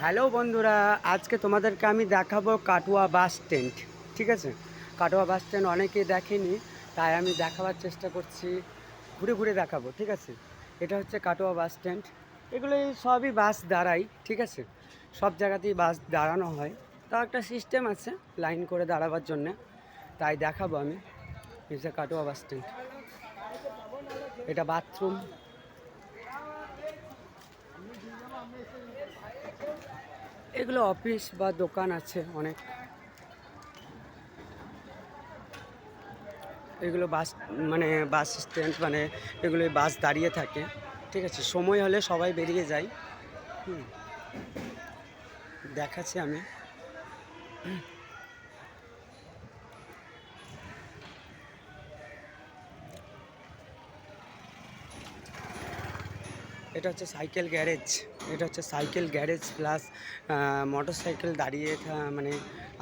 Hello বন্ধুরা, আজকে তোমাদেরকে আমি দেখাবো কাটুয়া বাস স্ট্যান্ড, ঠিক আছে? কাটুয়া বাস স্ট্যান্ড অনেকেই দেখেনি, তাই আমি দেখাবার চেষ্টা করছি, ঘুরে ঘুরে দেখাবো, ঠিক আছে? এটা হচ্ছে কাটোয়া বাস স্ট্যান্ড এগুলো সবই বাস দাঁড়াই ঠিক আছে? সব জায়গাতেই বাস দাঁড়ানো হয়। তা একটা সিস্টেম আছে, লাইন করে দাঁড়াবার জন্যে, তাই দেখাবো আমি। যে কাটোয়া বাস স্ট্যান্ড, এটা বাথরুম। এগুলো অফিস বা দোকান আছে অনেক। এগুলো বাস মানে বাস স্ট্যান্ড মানে এগুলো বাস দাঁড়িয়ে থাকে। ঠিক আছে, সময় হলে সবাই বেরিয়ে যায়। হুম, দেখাচ্ছি আমি। এটা হচ্ছে সাইকেল গ্যারেজ। এটা হচ্ছে cycle garage plus motorcycle দাঁড়িয়ে মানে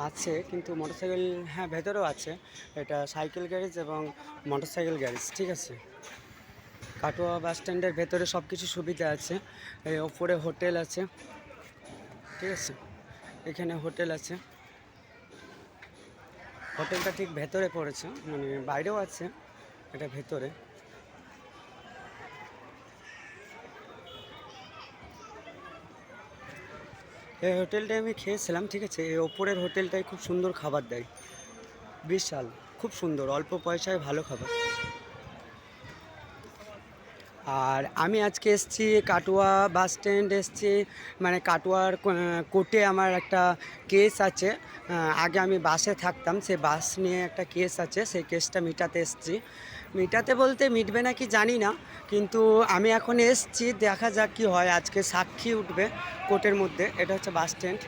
আছে, কিন্তু মোটর সাইকেল হ্যাঁ ভেতরেও আছে। এটা সাইকেল গ্যারেজ এবং মোটর সাইকেল গ্যারেজ, ঠিক আছে? কাটোয়া বাস স্ট্যান্ডের ভেতরে সব কিছু সুবিধা আছে। ওপরে হোটেল আছে, ঠিক আছে? এখানে হোটেল আছে। হোটেলটা ঠিক ভেতরে পড়েছে মানে বাইরেও আছে, এটা ভেতরে। এই হোটেলটায় আমি খেয়েছিলাম, ঠিক আছে? এই ওপরের হোটেলটায় খুব সুন্দর খাবার দেয়। বিশাল, খুব সুন্দর, অল্প পয়সায় ভালো খাবার। আর আমি আজকে এসছি কাটোয়া বাস স্ট্যান্ড, এসছি মানে কাটোয়ার কোর্টে আমার একটা কেস আছে। আগে আমি বাসে থাকতাম, সে বাস নিয়ে একটা কেস আছে, সেই কেসটা মিটাতে এসছি। মিটাতে বলতে মিটবে না কি জানি না, কিন্তু আমি এখন এসছি, দেখা যাক কি হয়। আজকে সাক্ষী উঠবে কোর্টের মধ্যে, এটা হচ্ছে বাস স্ট্যান্ড।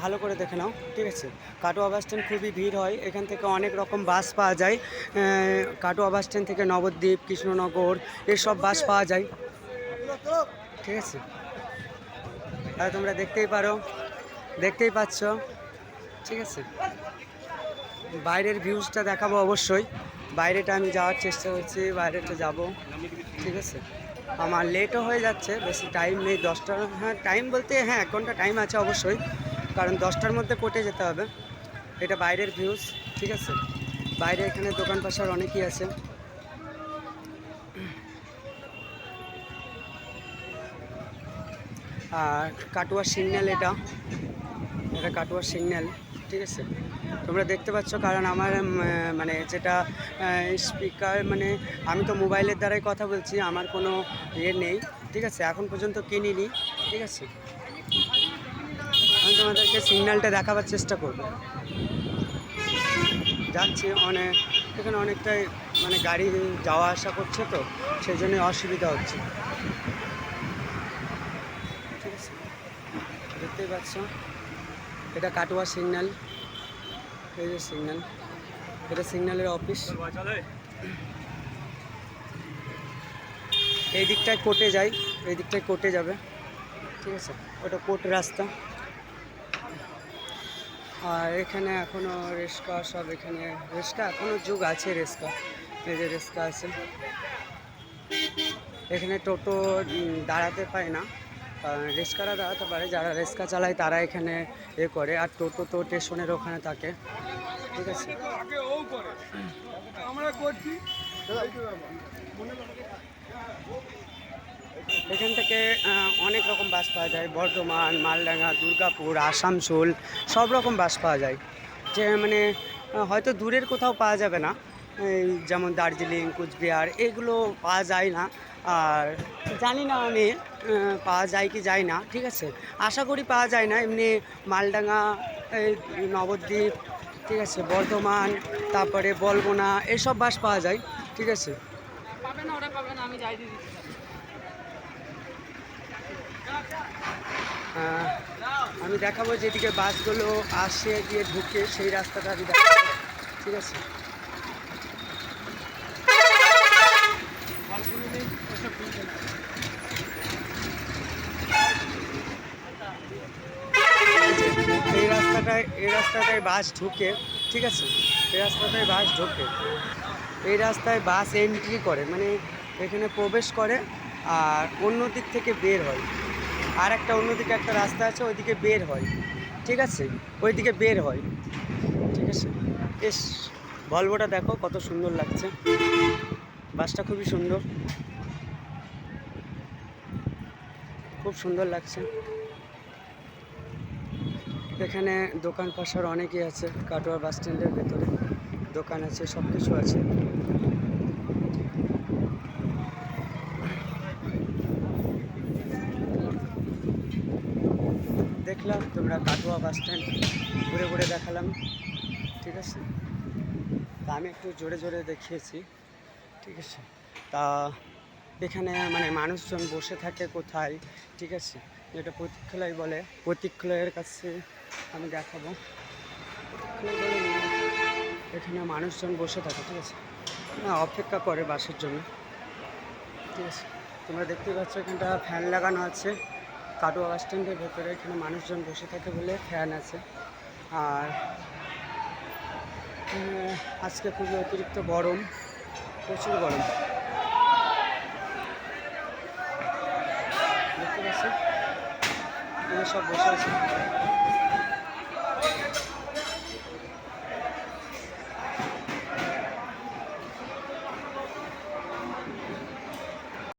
ভালো করে দেখে নাও, ঠিক আছে? কাটোয়া বাস স্ট্যান্ড খুবই ভিড় হয়, এখান থেকে অনেক রকম বাস পাওয়া যায়। কাটোয়া বাস স্ট্যান্ড থেকে নবদ্বীপ, কৃষ্ণনগর, এসব বাস পাওয়া যায়। ঠিক আছে? আর তোমরা দেখতেই পারো, দেখতেই পাচ্ছ। ঠিক আছে? বাইরের ভিউজটা দেখাবো অবশ্যই। বাইরেটা আমি যাওয়ার চেষ্টা করছি বাইরেটা যাব, ঠিক আছে? আমার লেটও হয়ে যাচ্ছে, বেশি টাইম নেই, দশটা হ্যাঁ টাইম বলতে হ্যাঁ এক ঘণ্টা টাইম আছে অবশ্যই, কারণ দশটার মধ্যে কোর্টে যেতে হবে। এটা বাইরের ভিউজ ঠিক আছে? বাইরে এখানে দোকান পাশার অনেকই আছে। আর কাটুয়ার সিগন্যাল এটা। এটা কাটুয়ার সিগন্যাল ঠিক আছে? তোমরা দেখতে পাচ্ছ কারণ আমার মানে যেটা স্পিকার মানে আমি তো মোবাইলের দ্বারাই কথা বলছি, আমার কোনো ইয়ে নেই, ঠিক আছে? এখন পর্যন্ত কিনিনি, ঠিক আছে? আমি তোমাদেরকে সিগন্যালটা দেখাবার চেষ্টা করব। যাচ্ছি অনেক এখানে অনেকটাই মানে গাড়ি যাওয়া আসা করছে তো, সেই জন্য অসুবিধা হচ্ছে। ঠিক আছে? দেখতেই পাচ্ছ? এটা কাটোয়া সিগন্যাল। এই যে সিগন্যাল। এটা সিগন্যালের অফিস। এই দিকটায় কোর্টে যাই, এই দিকটায় কোর্টে যাবে। ঠিক আছে? ওটা কোর্ট রাস্তা। আর এখানে এখনও রেস্কা সব এখানে, রেস্কা এখনও যুগ আছে রেস্কা। এই যে রেস্কা আছে। এখানে টোটো দাঁড়াতে পায় না। দাঁড়াতে পারে, যারা রেস্কা চালায় তারা এখানে এ করে, আর টোটো তো স্টেশনের ওখানে থাকে। ঠিক আছে? এখান থেকে অনেক রকম বাস পাওয়া যায়, বর্ধমান, মালডাঙ্গা, দুর্গাপুর, আসানসোল, সব রকম বাস পাওয়া যায়। যে মানে হয়তো দূরের কোথাও পাওয়া যাবে না। যেমন দার্জিলিং, কুচবিহার, এগুলো পাওয়া যায় না। আর জানি না আমি পাওয়া যায় কি যায় না ঠিক আছে? আশা করি পাওয়া যায় না। এমনি মালডাঙ্গা এই নবদ্বীপ ঠিক আছে বর্ধমান তারপরে বলবনা এসব বাস পাওয়া যায় ঠিক আছে? আমি দেখাবো যেদিকে বাসগুলো আসে গিয়ে ঢুকে সেই রাস্তাটা আমি দেখাবো ঠিক আছে এই রাস্তাটায় বাস ঢুকে, ঠিক আছে? এই রাস্তাটায় বাস ঢোকে। এই রাস্তায় বাস এন্ট্রি করে মানে এখানে প্রবেশ করে আর অন্য দিক থেকে বের হয়। আর একটা অন্যদিকে একটা রাস্তা আছে, ওইদিকে বের হয়, ঠিক আছে? ওইদিকে বের হয়, ঠিক আছে? বেশ ভলভোটা দেখো কত সুন্দর লাগছে। বাসটা খুবই সুন্দর। খুব সুন্দর লাগছে। এখানে দোকান পাশার অনেকেই আছে, কাটোয়া বাস স্ট্যান্ডের ভেতরে দোকান আছে সব কিছু আছে। দেখলাম তোমরা কাটোয়া বাস স্ট্যান্ড ঘুরে ঘুরে দেখালাম, ঠিক আছে? তা আমি একটু জোরে জোরে দেখিয়েছি, ঠিক আছে? তা এখানে মানে মানুষজন বসে থাকে কোথায়, ঠিক আছে? যেটা প্রতীক্ষালয় বলে, প্রতীক্ষালয়ের কাছে আমি দেখাবো। এখানে মানুষজন বসে থাকে, ঠিক আছে? না, অপেক্ষা করে বাসের জন্য। ঠিক আছে? তোমরা দেখতে পাচ্ছ, এখানটা ফ্যান লাগানো আছে। কাটোয়া বাস স্ট্যান্ডের ভেতরে এখানে মানুষজন বসে থাকে বলে ফ্যান আছে। আর আজকে খুবই অতিরিক্ত গরম, প্রচুর গরম। দেখতে পাচ্ছি? সব বসে আছে।